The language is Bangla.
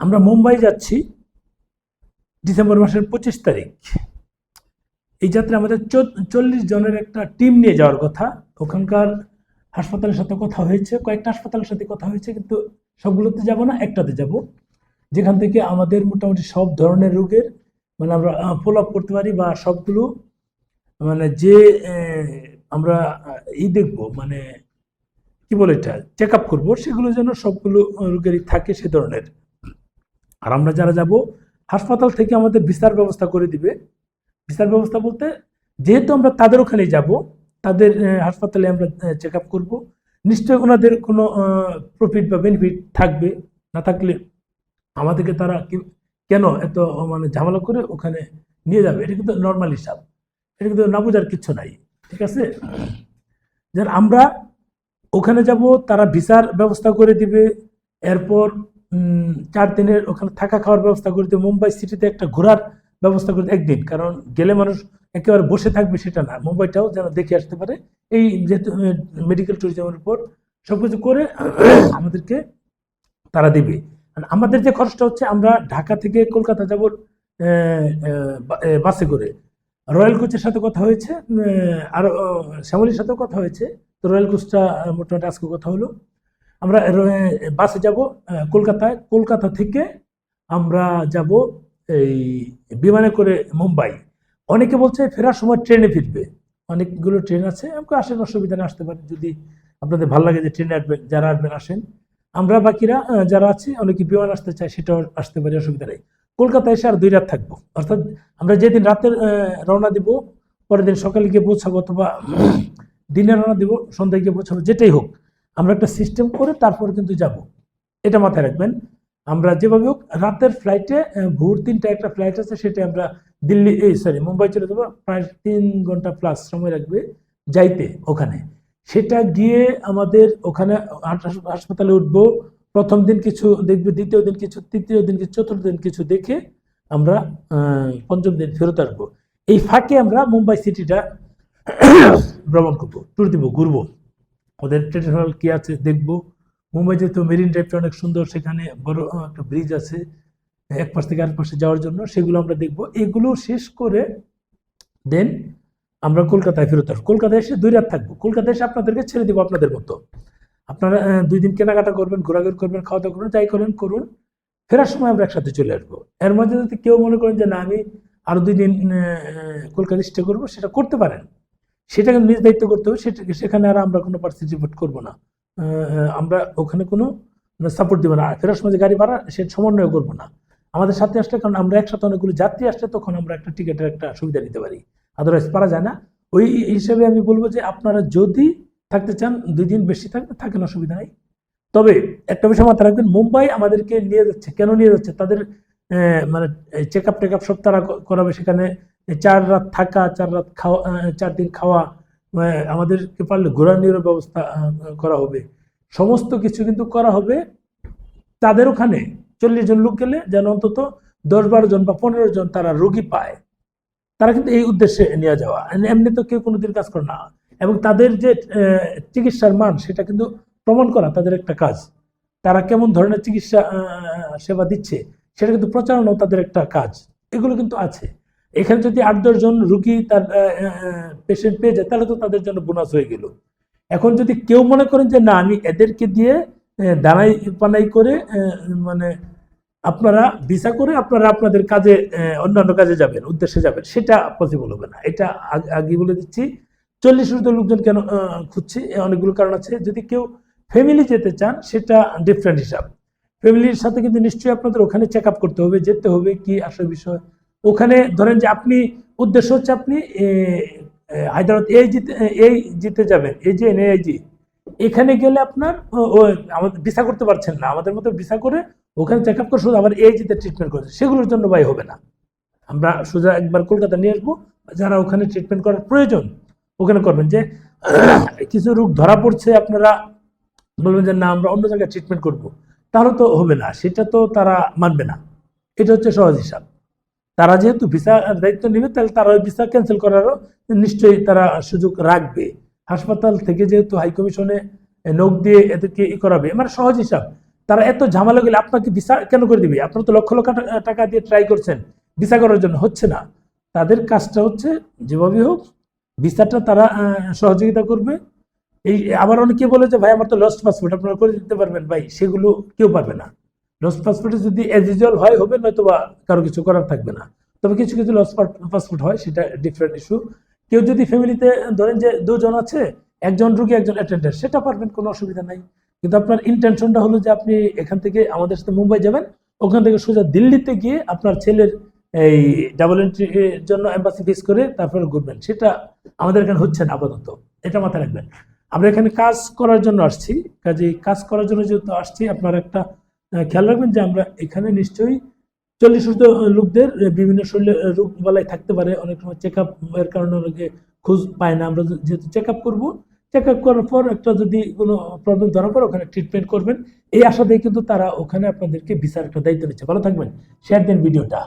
আমরা মুম্বাই যাচ্ছি ডিসেম্বর মাসের পঁচিশ তারিখ। এই যাত্রা আমাদের চল্লিশ জনের একটা টিম নিয়ে যাওয়ার কথা। ওখানকার হাসপাতালের সাথে কথা হয়েছে, কয়েকটা হাসপাতালের সাথে কথা হয়েছে, কিন্তু সবগুলোতে যাব না, একটাতে যাব। যেখান থেকে আমাদের মোটামুটি সব ধরনের রোগের মানে আমরা ফলো আপ করতে পারি বা সবগুলো মানে যে আমরা ই দেখব মানে কি বলে এটা চেক আপ করব, সেগুলো যেন সবগুলো রোগেরই থাকে সে ধরনের। আর আমরা যারা যাব, হাসপাতাল থেকে আমাদের ভিসার ব্যবস্থা করে দিবে। ভিসার ব্যবস্থা বলতে, যেহেতু আমরা তাদের ওখানে যাব, তাদের হাসপাতালে আমরা চেক আপ করব। নিশ্চয়ই ওনাদের কোনো প্রফিট বা বেনিফিট থাকবে। না থাকলে আমাদেরকে তারা কেন এত মানে ঝামেলা করে ওখানে নিয়ে যাবে? এটা কিন্তু নর্মাল হিসাব। এটা কিন্তু না বোঝার কিচ্ছু নাই। ঠিক আছে? যার আমরা ওখানে যাব, তারা ভিসার ব্যবস্থা করে দিবে। এরপর চার দিনের ওখানে থাকা খাওয়ার ব্যবস্থা করে দিবে মুম্বাই সিটিতে একটা ঘোরার ব্যবস্থা করে একদিন। কারণ গেলে মানুষ একেবারে বসে থাকবে সেটা না। মুম্বাইটাও যেন দেখে আসতে পারে। এই যেহেতু মেডিকেল ট্যুরিজমের উপর সবকিছু করে আমাদেরকে তারা দেবে। আমাদের যে খরচটা হচ্ছে, আমরা ঢাকা থেকে কলকাতা যাব বাসে করে। রয়্যাল কোচের সাথে কথা হয়েছে আর শ্যামলীর সাথেও কথা হয়েছে। তো রয়্যাল কোচটা মোটামুটি আজকে কথা হলো। আমরা বাসে যাব কলকাতায়। কলকাতা থেকে আমরা যাব এই বিমানে করে মুম্বাই। অনেকে বলছে ফেরার সময় ট্রেনে ফিরবে। অনেকগুলো ট্রেন আছে। আমাকে আসেন, অসুবিধা আসতে পারেন। যদি আপনাদের ভালো লাগে যে ট্রেনে আসবেন, যারা আসবেন, আসেন। আমরা বাকিরা যারা আছি, অনেকে বিমান আসতে চাই সেটাও আসতে পারি, অসুবিধা নেই। কলকাতায় এসে আর দুই রাত থাকব। অর্থাৎ আমরা যেদিন রাতের রওনা দিব, পরের দিন সকালে গিয়ে পৌঁছাবো, অথবা দিনে রওনা দিব, সন্ধ্যায় গিয়ে পৌঁছাবো, যেটাই হোক। আমরা একটা সিস্টেম করে তারপরে কিন্তু যাব। এটা মাথায় রাখবেন। আমরা যেভাবে হোক রাতের ফ্লাইটে ভোর তিনটা একটা ফ্লাইট আছে, সেটা আমরা দিল্লি, এই সরি মুম্বাই চলে যাব, প্রায় তিন ঘণ্টা প্লাস সময় লাগবে যাইতে ওখানে। সেটা গিয়ে আমাদের ওখানে হাসপাতালে উঠবো। প্রথম দিন কিছু দেখবে, দ্বিতীয় দিন কিছু, তৃতীয় দিন কিছু, চতুর্থ দিন কিছু দেখে আমরা পঞ্চম দিন ফেরত আসব। এই ফাঁকে আমরা মুম্বাই সিটিটা ভ্রমণ করব ট্যুর দিব, ঘুরবো। ওদের ট্রেডিশনাল কি আছে দেখব। মুম্বাই যেহেতু মেরিন ড্রাইভটা অনেক সুন্দর সেখানে বড় একটা ব্রিজ আছে এক পাশ থেকে আরেক পাশে যাওয়ার জন্য সেগুলো আমরা দেখব। এগুলো শেষ করে দেন আমরা কলকাতায় ফেরত আসব। কলকাতায় এসে দুই রাত থাকব। কলকাতায় এসে আপনাদেরকে ছেড়ে দেবো আপনাদের মতো। আপনারা দুই দিন কেনাকাটা করবেন ঘোরাঘুরি করবেন খাওয়া দাওয়া করবেন যাই করেন করুন। ফেরার সময় আমরা একসাথে চলে আসব। এর মধ্যে যদি কেউ মনে করেন যে না আমি আরও দুই দিন আহ, কলকাতা স্টে করব সেটা করতে পারেন। সেটা কিন্তু নিজ দায়িত্ব করতে হবে, সেটা, সেখানে আর আমরা কোনো পার্টিসিপেট করব না। আমরা ওখানে কোনো সাপোর্ট দিব না। ফেরার সময় যে গাড়ি ভাড়া, সে সমন্বয় করব না। আমাদের সাথে আসলে, কারণ আমরা একসাথে অনেকগুলো যাত্রী আসলে তখন আমরা একটা টিকিটের একটা সুবিধা নিতে পারি। আদারওয়াইজ পারা যায় না। ওই হিসেবে আমি বলব যে আপনারা যদি থাকতে চান, দুই দিন বেশি থাকতে থাকেন অসুবিধা নেই। তবে একটা বিষয় মাথায় রাখবেন, মুম্বাই আমাদেরকে নিয়ে যাচ্ছে। কেন নিয়ে যাচ্ছে? তাদের মানে চেক আপ টেক আপ সব তারা করাবে সেখানে। চার রাত থাকা, চার রাত খাওয়া চার দিন খাওয়া আমাদেরকে পারলে ঘোরানোর ব্যবস্থা করা হবে। সমস্ত কিছু কিন্তু করা হবে তাদের ওখানে। চল্লিশ জন লোক গেলে যেন অন্তত দশ বারো জন বা পনেরো জন তারা রোগী পায়। তারা কিন্তু এই উদ্দেশ্যে নিয়ে যাওয়া। এমনি তো কেউ কোনোদিন কাজ করে না। এবং তাদের যে চিকিৎসার মান সেটা কিন্তু প্রমাণ করা তাদের একটা কাজ। তারা কেমন ধরনের চিকিৎসা সেবা দিচ্ছে সেটা কিন্তু প্রচারণাও তাদের একটা কাজ। এগুলো কিন্তু আছে। এখানে যদি আট, দশ জন রুগী তার পেশেন্ট পেয়ে যায়, তাহলে তো তাদের জন্য বোনাস হয়ে গেল। এখন যদি কেউ মনে করেন যে, না, আমি এদেরকে দিয়ে দানাই, পানাই করে মানে আপনারা ভিসা করে আপনারা আপনাদের কাজে অন্যান্য কাজে যাবেন, উদ্দেশ্যে যাবেন, সেটা পসিবল হবে না। এটা আগ- বলে দিচ্ছি। চল্লিশ ঊর্ধ্ব লোকজন কেন খুঁজছি? অনেকগুলো কারণ আছে। যদি কেউ ফ্যামিলি যেতে চান, সেটা ডিফারেন্ট হিসাব। ফ্যামিলির সাথে কিন্তু নিশ্চয়ই আপনাদের ওখানে চেক করতে হবে, যেতে হবে, কি আসল বিষয় ওখানে ধরেন যে আপনি, উদ্দেশ্য হচ্ছে আপনি হায়দ্রাবাদ এই জিতে এই জিতে যাবেন এই যে এনআইজি এখানে গেলে আপনার আমাদের ভিসা করতে পারছেন না। আমাদের মতো ভিসা করে ওখানে চেক আপ করে শুধু আবার এই জিতে ট্রিটমেন্ট করছে। সেগুলোর জন্য ভাই হবে না। আমরা সোজা একবার কলকাতা নিয়ে আসব, যারা ওখানে ট্রিটমেন্ট করার প্রয়োজন, ওখানে করবেন যে, কিছু রোগ ধরা পড়ছে আপনারা, বলবেন যে না, আমরা অন্য জায়গায় ট্রিটমেন্ট করব। তাহলে তো হবে না। সেটা তো তারা মানবে না। এটা হচ্ছে সহজ হিসাব। তারা যেহেতু ভিসা দায়িত্ব নেবে, তাহলে তারা ওই ভিসা ক্যান্সেল করারও নিশ্চয়ই তারা সুযোগ রাখবে। হাসপাতাল থেকে যেহেতু হাই কমিশনে নোক দিয়ে এদেরকে ই করাবে মানে সহজ হিসাব। তারা এত ঝামেলা গেলে আপনাকে ভিসা কেন করে দিবে? আপনারা তো লক্ষ লক্ষ টাকা দিয়ে ট্রাই করছেন, ভিসা করার জন্য। হচ্ছে না। তাদের কাজটা হচ্ছে যেভাবে হোক, ভিসাটা তারা সহযোগিতা করবে। এই আবার অনেকে বলে যে, ভাই, আমার তো লস্ট পাসপোর্ট আপনারা করে দিতে পারবেন। ভাই, সেগুলো কেউ পারবে না। লস্ট পাসপোর্টে যদি এজ ইউজুয়াল হয়, হবে নয়তো বা কারও কিছু করার থাকবে না। তবে কিছু কিছু লস্ট পাসপোর্ট হয়, সেটা ডিফারেন্ট ইস্যু কেউ যদি ফ্যামিলিতে ধরেন যে দুজন আছে, একজন রুগী, একজন অ্যাটেন্ডার সেটা পারবেন কোনো অসুবিধা নাই। কিন্তু আপনার ইন্টেনশনটা হলো যে আপনি এখান থেকে আমাদের সাথে মুম্বাই যাবেন, ওখান থেকে সোজা দিল্লিতে গিয়ে আপনার ছেলের এই ডাবল এন্ট্রির জন্য এম্বাসি ফিস করে তারপরে ঘুরবেন। সেটা আমাদের এখানে হচ্ছে না আপাতত। এটা মাথায় রাখবেন। আমরা এখানে কাজ করার জন্য আসছি। কাজে কাজ করার জন্য যেহেতু আসছি, আপনার একটা খেয়াল রাখবেন যে আমরা এখানে নিশ্চয়ই চল্লিশ সুস্থ লোকদের বিভিন্ন শরীরে রোগ বালাই থাকতে পারে। অনেক সময় চেক আপ এর কারণে অনেকে খোঁজ পায় না। আমরা যেহেতু চেক আপ করব চেক আপ করার পর একটা যদি কোনো প্রবলেম ধরার পর ওখানে ট্রিটমেন্ট করবেন। এই আশা দিয়ে কিন্তু তারা ওখানে আপনাদেরকে বিচার একটা দায়িত্ব নিচ্ছে। ভালো থাকবেন। শেয়ার দেন ভিডিওটা